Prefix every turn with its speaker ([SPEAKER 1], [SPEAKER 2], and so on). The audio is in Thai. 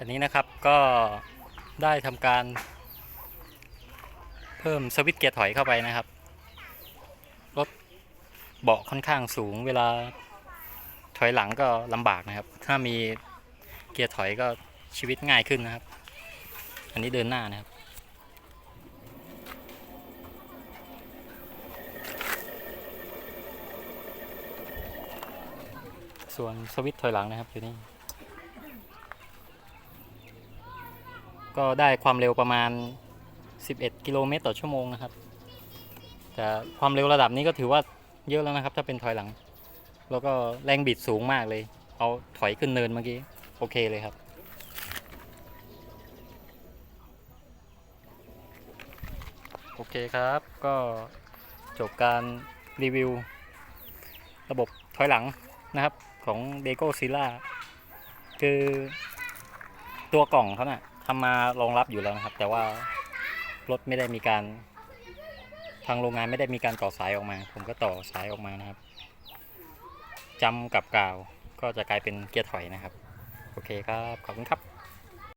[SPEAKER 1] อันนี้นะครับก็ได้ทำการ เพิ่มสวิตช์เกียร์ถอยเข้าไปนะครับ รถเบาะค่อนข้างสูงเวลาถอยหลังก็ลำบากนะครับ ถ้ามีเกียร์ถอยก็ชีวิตง่ายขึ้นนะครับ อันนี้เดินหน้านะครับส่วนสวิตช์ถอยหลังนะครับอยู่นี่ ก็ได้ความเร็วประมาณ 11 กิโลเมตรต่อชั่วโมงนะครับ แต่ความเร็วระดับนี้ก็ถือว่าเยอะแล้วนะครับ ถ้าเป็นถอยหลัง แล้วก็แรงบิดสูงมากเลย เอาถอยขึ้นเนินเมื่อกี้ โอเคเลยครับ โอเคครับ ก็จบการรีวิว ระบบถอยหลังนะครับของ d e g o z i l l a คือตัวกล่องเขาน่ะ ทำมารองรับอยู่แล้วนะครับ แต่ว่ารถไม่ได้มีการ ทางโรงงานไม่ได้มีการต่อสายออกมา ผมก็ต่อสายออกมานะครับจำกับกาวก็จะกลายเป็นเกียร์ถอยนะครับ โอเคครับ ขอบคุณครับ